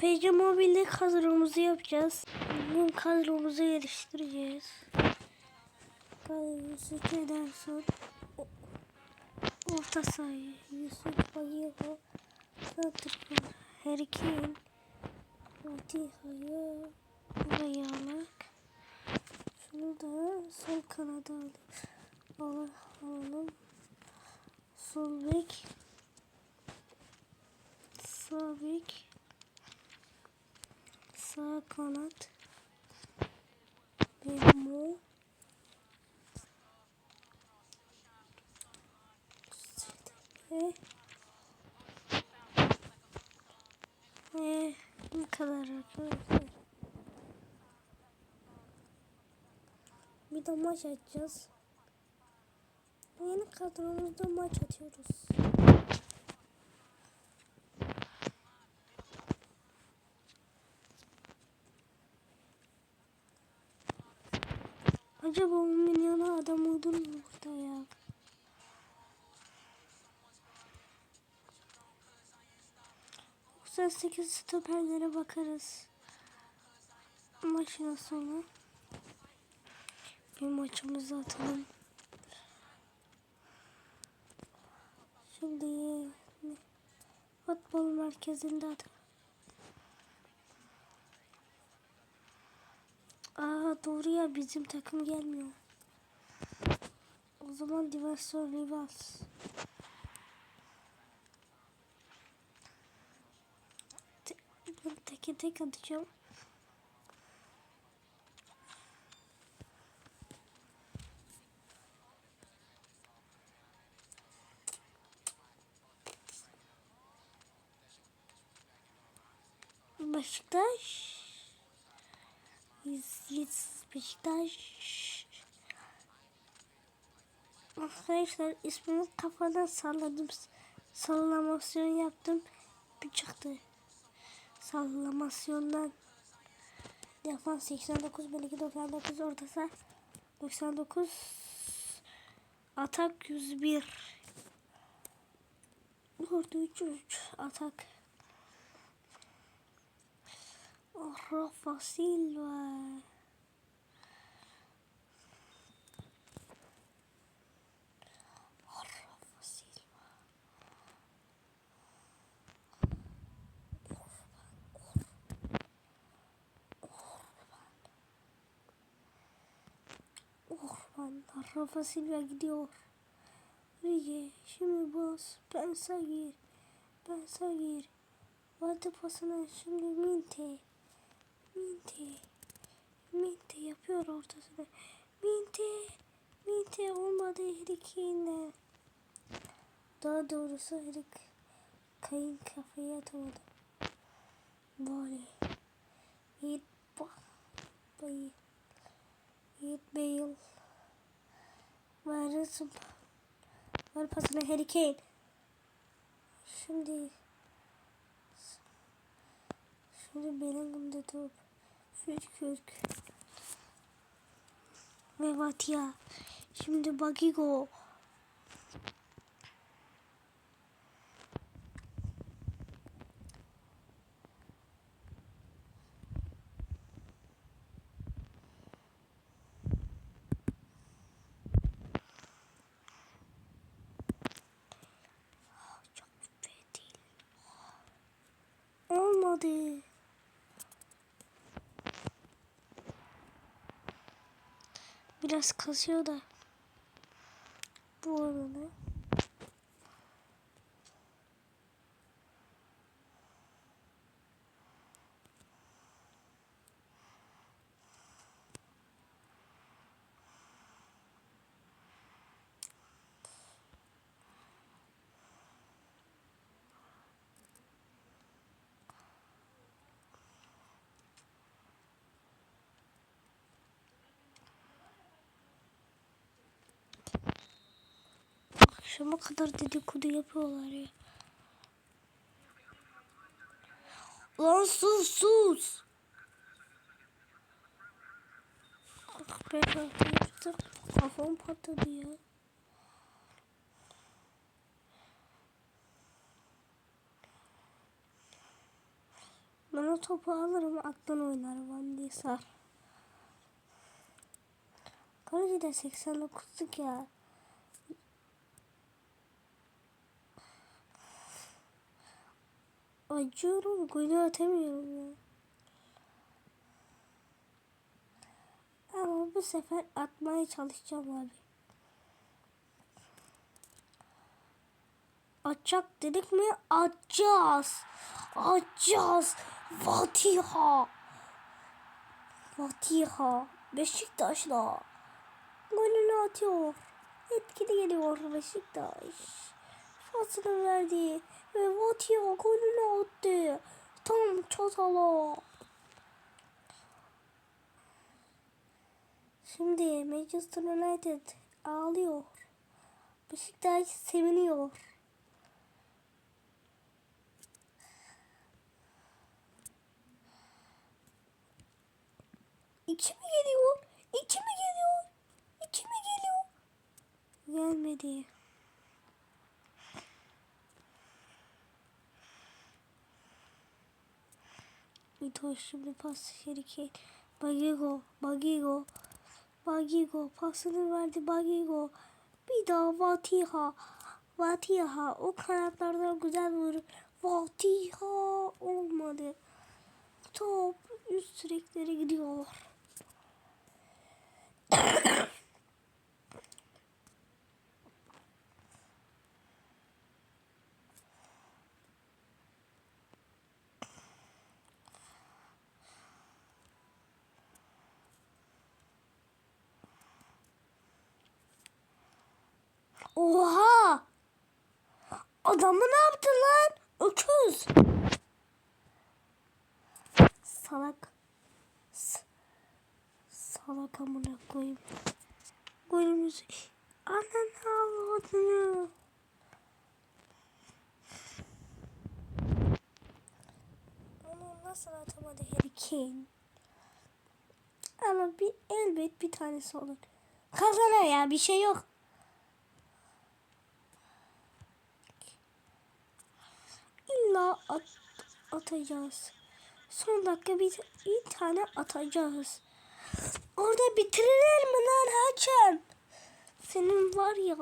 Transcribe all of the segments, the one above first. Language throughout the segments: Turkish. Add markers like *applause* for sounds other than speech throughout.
FC Mobil'de kadromuzu yapacağız. Bu kadromuzu geliştireceğiz. Yusuf Ederson. Orta sahayı. Yusuf Bayero. Santrfor. Harry Kane. Fatiha'yı buraya alak. Şunu da sol kanada alalım. Al- alalım. Sol bek. Sağ bek. Sağ kanat. Bemo. Ve ve bu kadar arkadaşlar. Bir de maç açacağız. Yeni kadromuzda maç atıyoruz. Acaba 10 milyona adam olur mu burada ya? Yoksa 8 stoperlere bakarız. Maçın sonu. Bir maçımızı atalım. Şimdi futbol merkezinde atalım. Aa doğru ya bizim takım gelmiyor. O zaman Divasyon Rivas. Ben teke tek atacağım. Beşiktaş. Arkadaşlar ismini kafadan salladım. Sallamasyon yaptım. Bir çıktı. Sallamasyondan. Defans 89, belki 99, orta saha 99. Atak 101. Orada 3 3 atak. Rafa Silva. Rafa Silva. Orban. Rafa Silva gidiyor. Rige. Şimdi boz. Pensa gir. Pensa gir. Vardı pasına şimdi Minte. Minte. Minte yapıyor ortasını. Minte. Minte olmadı Harry Daha doğrusu Harry Kane kafaya atamadı. Böyle. Yiğit. Bayı. Yiğit Bale. Varısın. Var pasına Harry Kane. Şimdi Şimdi Bellingham'da top. Fürkürk. Ve Vatia. Şimdi Bagigo. Çok feci. Olmadı. Biraz kasıyor da. Bu arada. Akşama kadar dedikodu yapıyorlar ya. Lan sus sus. Ah be yaptım. Kafam patladı ya. Ben o topu alırım aklın oynar Van diye sar. Kaleci de 89'luk ya. Acıyorum golü atamıyorum ya. Ama bu sefer atmaya çalışacağım abi. Atacak dedik mi? Atacağız. Atacağız. Fatiha. Fatiha. Beşiktaş'la. Golünü atıyor. Etkili geliyor Beşiktaş. Fasını verdi. Ve Fatiha golünü attı. Tam çatala. Şimdi Manchester United ağlıyor. Beşiktaş seviniyor. İki mi geliyor? İki mi geliyor? İki mi geliyor? Gelmedi. Mitoş şimdi pas şerike. Bagigo, Bagigo. Bagigo pasını verdi Bagigo. Bir daha Vatiha. Vatiha o kanatlardan güzel vurur. Vatiha olmadı. Top üst direklere gidiyor. Oha! Adamı ne yaptın lan? Öküz. Salak. S- salak amına koyayım. Golümüzü. Ananı avladını. Onu nasıl atamadı Harry Kane? Ama bir elbet bir tanesi olur. Kazanır ya bir şey yok. İlla at, atacağız. Son dakika bir, bir tane atacağız. Orada bitirir mi lan Haçan? Senin var ya.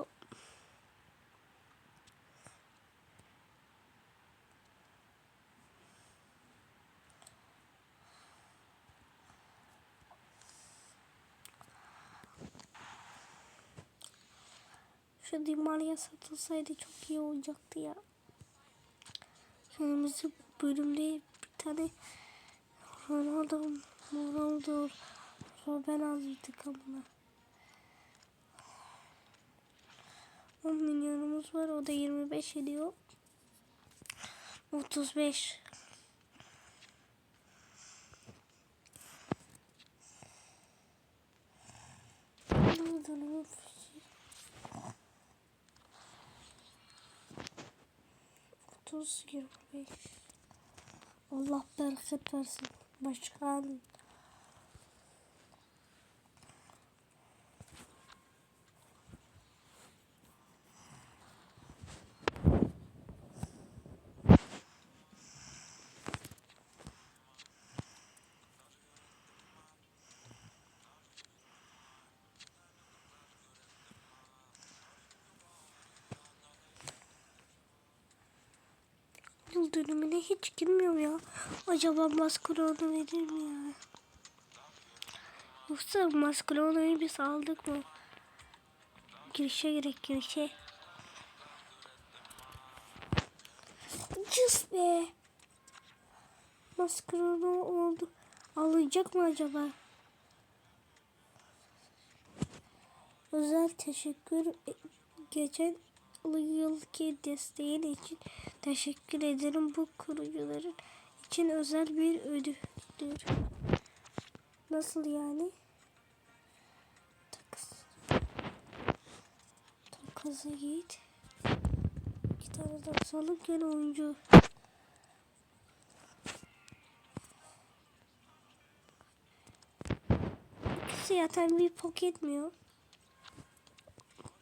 Şu Di Maria satılsaydı çok iyi olacaktı ya. Kırmızı bölümde bir tane Ronaldo, Ronaldo, Robben aldık amına. 10 milyonumuz var. O da 25 ediyor. 35. Ne oldu? Ne oldu? 25 Allah bereket versin. Başkan. Yıl dönümüne hiç girmiyorum ya. Acaba maskaronu verir mi ya? Yoksa maskaronu biz aldık mı? Girişe gerek girişe. Cız be. Maskaronu oldu. Alacak mı acaba? Özel teşekkür e- geçen yılki desteğin için teşekkür ederim. Bu kurucuların için özel bir ödüldür. Nasıl yani? Takas. Takası git. İki tane takas alıp gene oyuncu. İkisi zaten bir poket etmiyor.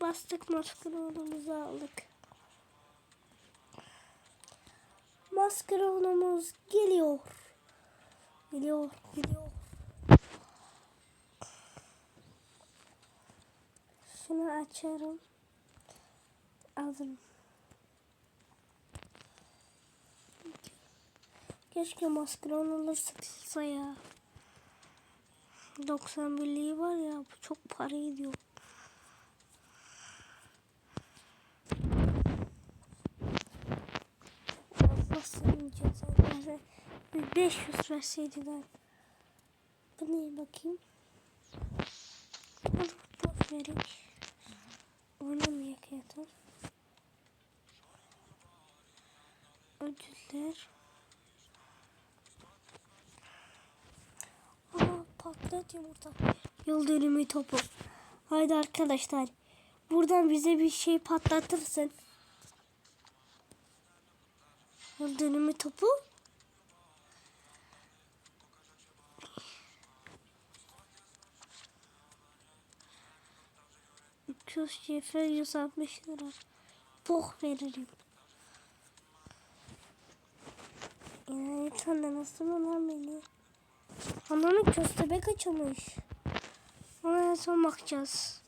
Bastık maskeronumuzu aldık. Maskeronumuz geliyor. Geliyor, geliyor. Şunu açarım. Aldım. Keşke olursa satılsa ya. 91'liği var ya bu çok para ediyor. Nasıl yiyeceğiz arkadaşlar? Bir 500 verseydiler. Bu neye bakayım? Al boş verek. Oynamayak yeter. Ödüller. Aa patlat yumurta. Yol topu. Haydi arkadaşlar. Buradan bize bir şey patlatırsın. Yol topu. Köz şefer 160 lira. Bok veririm. Yani sen nasıl lan beni? Ananın köstebek açılmış. Ona en son bakacağız.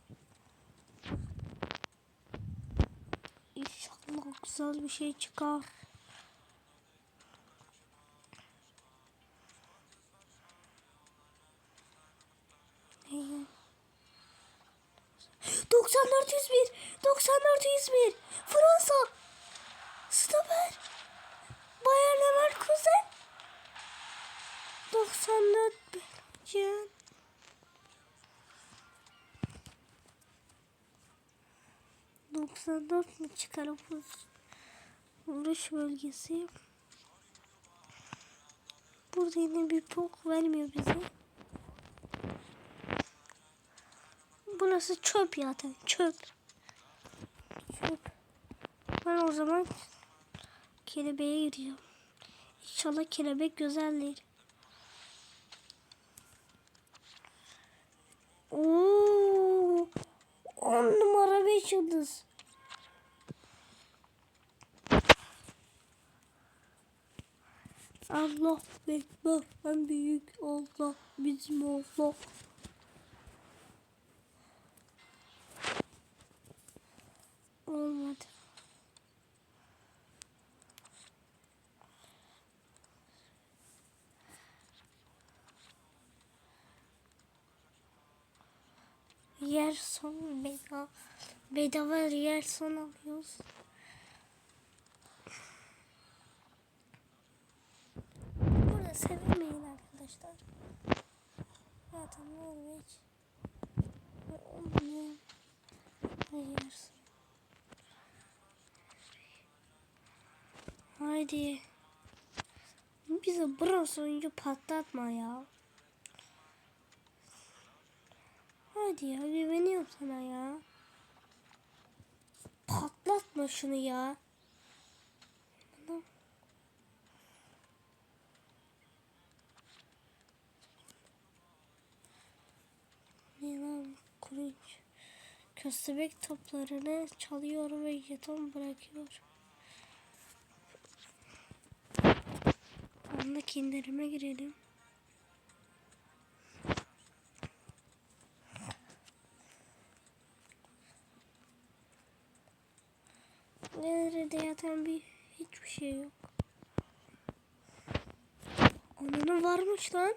İnşallah güzel bir şey çıkar. 94 101 94 101 Fransa Stoper Bayer Leverkusen 94 Belçin Doksan dört mü çıkarımız? Vuruş bölgesi. Burada yine bir pok vermiyor bize. Burası çöp zaten. Çöp. Çöp. Ben o zaman kelebeğe gidiyorum. İnşallah kelebek güzeldir. Oo, on numara beş yıldız. Allah bekler en büyük Allah bizim Allah. Olmadı. Yer son bedava. Bedava yer son alıyoruz. Burada sevilmeyin arkadaşlar. Zaten Norveç. Ve olmuyor. Yer son. Haydi. Bize bronz oyuncu patlatma ya. Hadi ya güveniyorum sana ya. Patlatma şunu ya. Ne lan kulüç. Köstebek toplarını çalıyor ve jeton bırakıyor. Anlık indirime girelim. Nerede yatan bir hiçbir şey yok. Onun varmış lan.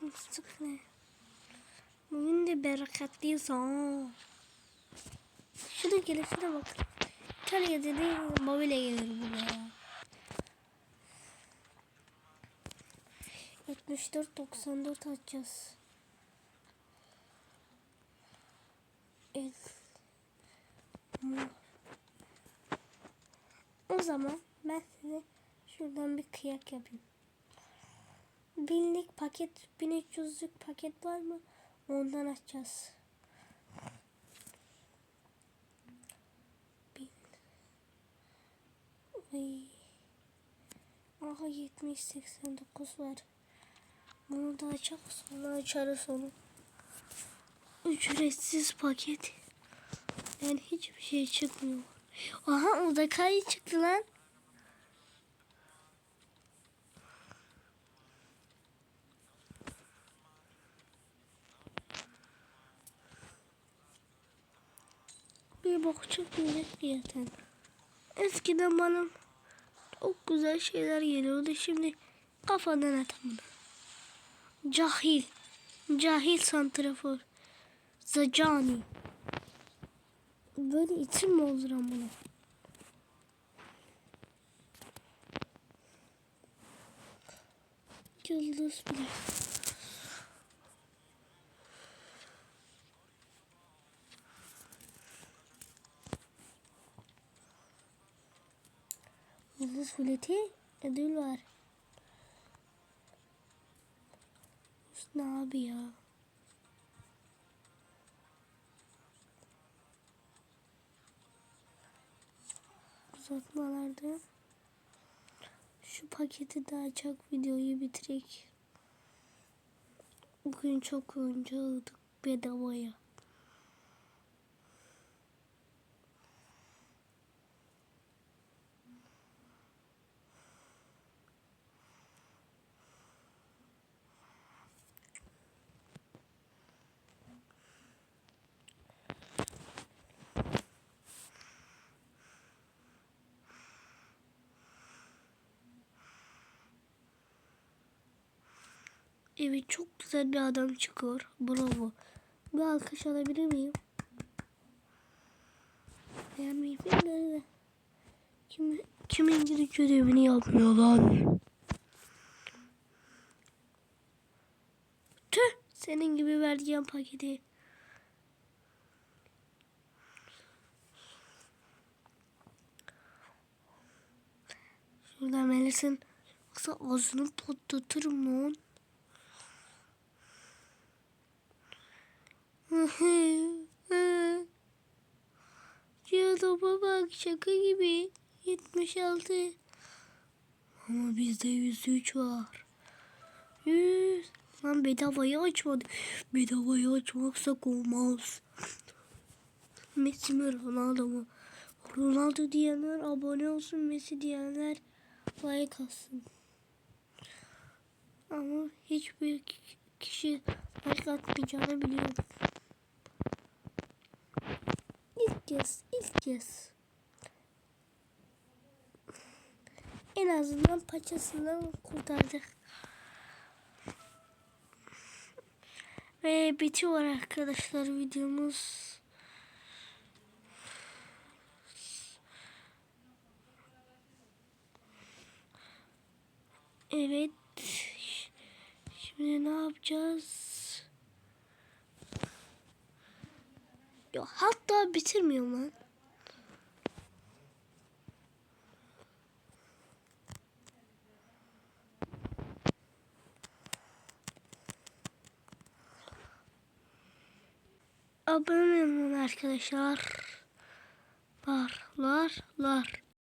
Mıstık ne? Bugün de bereketliyiz ha. Şuna gelin şuna İtalya dedi mobilya gelir buraya. 74 94 atacağız. El. O zaman ben size şuradan bir kıyak yapayım. Binlik paket, 1300'lük paket var mı? Ondan açacağız. Aha 70-89 var. Bunu da açalım sonra açarız onu. Ücretsiz paket. Yani hiçbir şey çıkmıyor. Aha o da kayı çıktı lan. Bir bok çıkmayacak zaten. Eskiden bana çok güzel şeyler geliyordu. Şimdi kafadan atamadım. Cahil. Cahil santrafor. Zacani. Böyle isim mi olur ama? Yıldız bile. Yıldız bileti ödül var. Ne abi ya? Uzatmalarda şu paketi de açak videoyu bitirek. Bugün çok oyuncu aldık bedavaya. Evet çok güzel bir adam çıkıyor. Bravo. Bir alkış alabilir miyim? Beğenmeyi de. Kim, kim İngilizce ödevini yapmıyor lan? Tüh senin gibi vereceğim paketi. Şuradan Melis'in yoksa ağzını patlatırım lan. *laughs* Cihazıma bak şaka gibi. 76. Ama bizde 103 var. 100. Lan bedavayı açmadı. Bedavayı açmaksak olmaz. Messi mi Ronaldo mu? Ronaldo diyenler abone olsun. Messi diyenler like atsın. Ama hiçbir kişi like atmayacağını biliyorum. İlk kez, ilk kez. En azından paçasından kurtardık. Ve bitiyor arkadaşlar videomuz. Evet. Şimdi ne yapacağız? Ya hatta bitirmiyorum lan. Abone olun arkadaşlar. Lar, lar, lar.